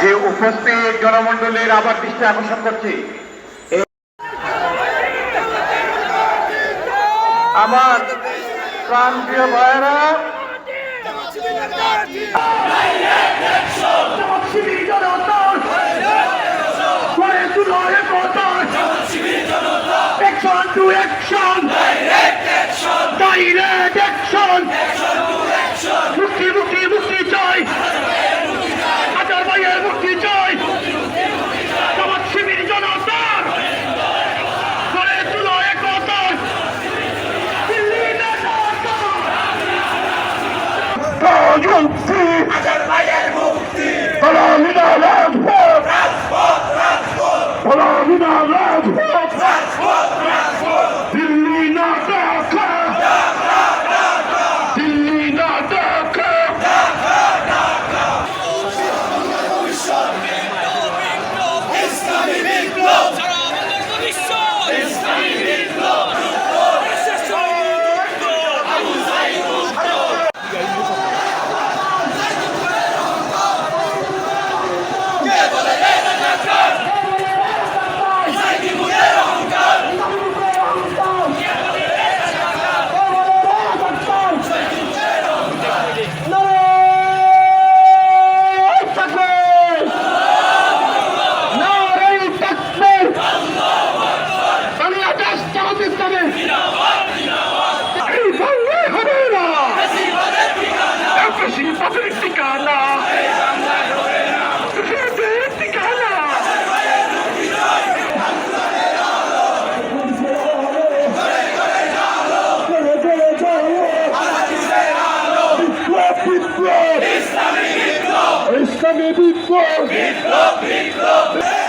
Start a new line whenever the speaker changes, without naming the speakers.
যে উপস্থিত জনমণ্ডলের আবার দৃষ্টি আকর্ষণ করছি আমার প্রান্তীয় ভাইরা
Action! United action! action, action. Mukti, mukti, mukti. be full. Be full, be full.